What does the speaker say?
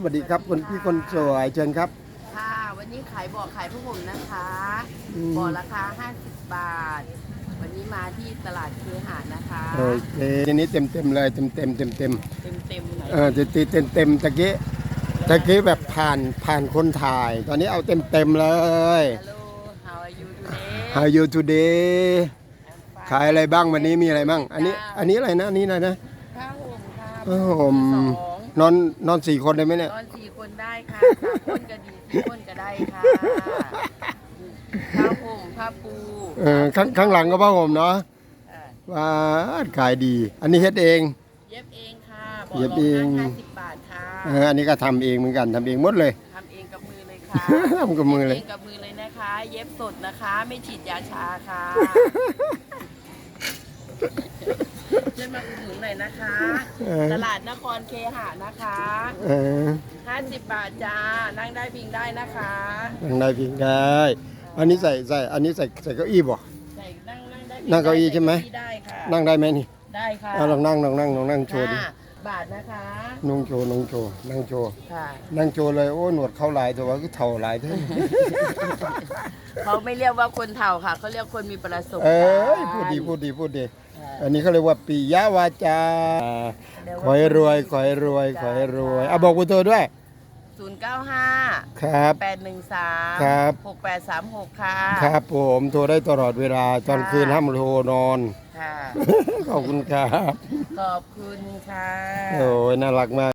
สวัสดีครับคุณพี่คนสวยเชิญครับ ค่ะ วันนี้ขายบ่อขายพวกผมนะคะอืม บ่อราคา 50 บาท วันนี้มาที่ตลาดเคหะนะคะโอเคทีนี้เต็มเต็มๆเลยเต็มเต็มเต็มเต็มเต็มเต็มๆหน่อยๆเออตีตีเต็มเต็มๆตะกี้ตะกี้แบบผ่านผ่านคนถ่าย ตอนนี้เอาเต็มเต็มๆเลย ฮัลโหล how are you today How you today I'm fine ขายอะไรบ้างวันนี้มีอะไรบ้าง อันนี้อันนี้อะไรนะอันนี้อะไรนะ ผ้าห่มค่ะโอ้โหมสอง นอนนอนสี่คนได้ไหมเนี่ย นอนสี่คนได้ค่ะสามคนก็ดีสี่คนก็ได้ค่ะผ้าห่มผ้าปูเออข้างข้างหลังก็ผ้าห่มเนาะอ่าว้าดขายดี อันนี้เฮ็ดเอง เย็บเองค่ะบ่อเย็บรเองห้าสิบบาทค่ะเอออันนี้ก็ทำเองเหมือนกันทำเองหมดเลยทำเองกับมือเลยค่ะทำกับมือเลยเองกับมือเลยนะคะ เย็บสดนะคะ ไม่ฉีดยาชาค่ะเชิญมา อุดหนุนหน่อยนะคะ เออ ตลาดนครเคหะนะคะเออ50บาทจ้า นั่งได้พิงได้นะคะ นั่งได้พิงได้ อันนี้ใส่ใส่ อันนี้ใส่ใส่เก้าอี้บ่ ใส่นั่งนั่งได้นั่งเก้าอี้ใช่ไหมใได้ค่ะนั่งได้ไหมนี่ได้ค่ะเอาลองนั่งลองนั่งลองนั่งโชว์ดิห้าบาทนะคะนุ่งโชว์นุ่งโชว์นั่งโชว์ค่ะนั่งโชว์เลยโอ้หนวดเข้าหลายแต่ว่าก็เท่าหลายเท่า เขาไม่เรียกว่าคนเฒ่าค่ะเขาเรียกคนมีประสบเอ้การณ์ยพูดดีพูดดีพูดดีค่ะ อันนี้เขาเรียกว่าปิยาวาจา ขอให้รวยขอให้รวยขอให้รวยอะบอกเบอร์โทรด้วย ศูนย์เก้าห้าครับ แปดหนึ่งสามครับ หกแปดสามหกค่ะ ครับผมโทรได้ตลอดเวลาตอนคืนห้ามโทรนอน ค่ะ ขอบคุณครับ ขอบคุณค่ะ โอ้ยน่ารักมาก